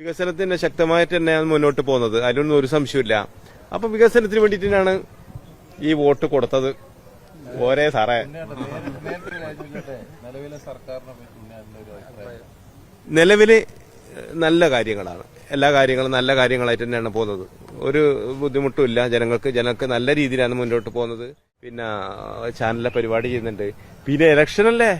വികസനത്തിന്റെ ശക്തമായിട്ട് തന്നെയാണ് മുന്നോട്ട് പോകുന്നത്. അതിലൊന്നും ഒരു സംശയമില്ല അപ്പൊ വികസനത്തിന് വേണ്ടിയിട്ടാണ് ഈ വോട്ട് കൊടുത്തത്. ഓരേ സാറേ. നിലവിൽ നല്ല കാര്യങ്ങളാണ്. എല്ലാ കാര്യങ്ങളും നല്ല കാര്യങ്ങളായിട്ട് തന്നെയാണ് പോകുന്നത്. ഒരു ബുദ്ധിമുട്ടും ഇല്ല. ജനങ്ങൾക്ക് ജനങ്ങൾക്ക് നല്ല രീതിയിലാണ് മുന്നോട്ട് പോകുന്നത്. പിന്നെ ചാനലിലെ പരിപാടി ചെയ്യുന്നുണ്ട്. പിന്നെ ഇലക്ഷനല്ലേ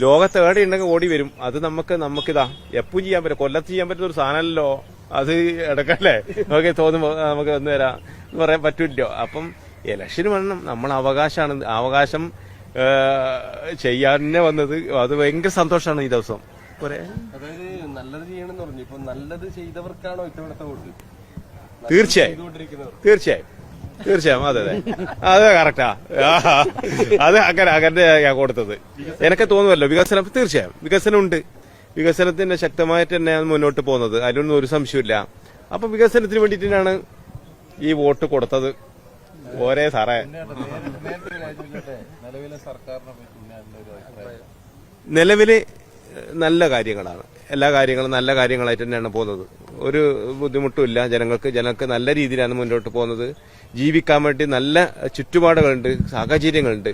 ലോകത്ത് എവിടെ ഉണ്ടെങ്കിൽ ഓടി വരും. അത് നമുക്ക് നമുക്കിതാ എപ്പോഴും ചെയ്യാൻ പറ്റും കൊല്ലത്ത് ചെയ്യാൻ പറ്റുന്ന ഒരു സാധനമല്ലോ അത് ഇടക്കല്ലേ നമുക്ക് തോന്നുമ്പോ നമുക്ക് വരാം എന്ന് പറയാൻ പറ്റില്ലോ അപ്പം ഇലക്ഷന് വേണം നമ്മൾ അവകാശമാണ്. അവകാശം ചെയ്യാൻ തന്നെ വന്നത്. അത് ഭയങ്കര സന്തോഷമാണ് ഈ ദിവസം. അതായത് നല്ലത് ചെയ്യണമെന്ന് പറഞ്ഞു. ഇപ്പൊ നല്ലത് ചെയ്തവർക്കാണോ ഇത്തവണത്തെ വോട്ട്? തീർച്ചയായും. തീർച്ചയായും. തീർച്ചയായും അതെ അതെ. അതെ കറക്റ്റാ അത് അങ്ങനെ അങ്ങനെ ഞാൻ കൊടുത്തത്. എനിക്ക് തോന്നുമല്ലോ വികസനം തീർച്ചയായും വികസനം ഉണ്ട് വികസനത്തിന്റെ ശക്തമായിട്ട് തന്നെയാണ് മുന്നോട്ട് പോകുന്നത്. അതിലൊന്നും ഒരു സംശയമില്ല അപ്പൊ വികസനത്തിന് വേണ്ടിയിട്ടാണ് തന്നെയാണ് ഈ വോട്ട് കൊടുത്തത്. ഓരേ സാറേ. നിലവിലെ നല്ല കാര്യങ്ങളാണ്. എല്ലാ കാര്യങ്ങളും നല്ല കാര്യങ്ങളായിട്ട് തന്നെയാണ് പോകുന്നത്. ഒരു ബുദ്ധിമുട്ടുമില്ല. ജനങ്ങൾക്ക് ജനങ്ങൾക്ക് നല്ല രീതിയിലാണ് മുന്നോട്ട് പോകുന്നത്. ജീവിക്കാൻ വേണ്ടി നല്ല ചുറ്റുപാടുകളുണ്ട് സാഹചര്യങ്ങളുണ്ട്.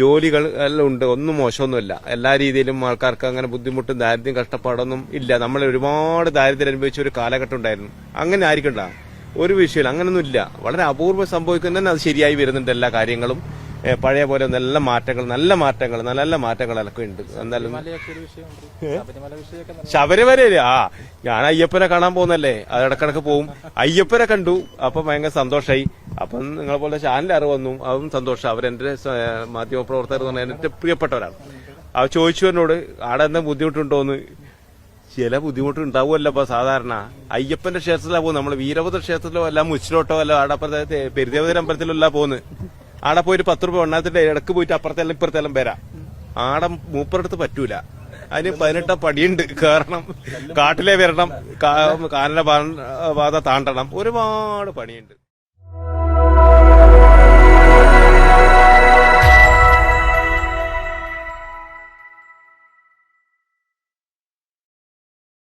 ജോലികൾ എല്ലാം ഉണ്ട്. ഒന്നും മോശമൊന്നുമില്ല. എല്ലാ രീതിയിലും ആൾക്കാർക്ക് അങ്ങനെ ബുദ്ധിമുട്ടും ദാരിദ്ര്യം കഷ്ടപ്പാടൊന്നും ഇല്ല. നമ്മൾ ഒരുപാട് ദാരിദ്ര്യം അനുഭവിച്ച ഒരു കാലഘട്ടം ഉണ്ടായിരുന്നു. അങ്ങനെ ആയിരിക്കണ്ട. ഒരു വിഷയമില്ല. അങ്ങനൊന്നും ഇല്ല വളരെ അപൂർവം സംഭവിക്കുന്ന അത് ശരിയായി വരുന്നുണ്ട് എല്ലാ കാര്യങ്ങളും. പഴയ പോലെ നല്ല മാറ്റങ്ങൾ നല്ല മാറ്റങ്ങൾ നല്ല നല്ല മാറ്റങ്ങളൊക്കെ ഉണ്ട്. എന്തായാലും ശബരിമല ആ ഞാൻ അയ്യപ്പനെ കാണാൻ പോകുന്നല്ലേ? അത് ഇടക്കിടക്ക് പോവും. അയ്യപ്പനെ കണ്ടു. അപ്പൊ ഭയങ്കര സന്തോഷമായി അപ്പം നിങ്ങളെ പോലെ ചാനൽ അറിവ് വന്നു. അതും സന്തോഷം. അവരെന്റെ മാധ്യമപ്രവർത്തകർ മാധ്യമ പ്രവർത്തകർ എന്ന് പറഞ്ഞാൽ എന്റെ പ്രിയപ്പെട്ടവരാണ്. അവർ ചോദിച്ചു എന്നോട് ആടെ എന്താ ബുദ്ധിമുട്ടുണ്ടോന്ന്? ചില ബുദ്ധിമുട്ട് ഉണ്ടാവുമല്ലോ ഇപ്പൊ സാധാരണ. അയ്യപ്പന്റെ ക്ഷേത്രത്തിലാണ് പോകുന്നത് നമ്മൾ വീരഭദ്ര ക്ഷേത്രത്തിലോ അല്ല മുച്ചിലോട്ടോ അല്ല ആടെ അപ്പുറത്തെ പെരുദേവതര അമ്പലത്തിലല്ല പോകുന്നത് ആടെ പോയി പത്ത് രൂപ എണ്ണാത്തിന്റെ ഇടയ്ക്ക് പോയിട്ട് അപ്പുറത്തെല്ലാം ഇപ്പുറത്തെല്ലാം വരാം. ആടെ മൂപ്പറടുത്ത് പറ്റൂല. അതിന് പതിനെട്ട പടിയുണ്ട്. കാരണം കാട്ടിലെ വരണം. കാനന പാത താണ്ടണം. ഒരുപാട് പണിയുണ്ട്.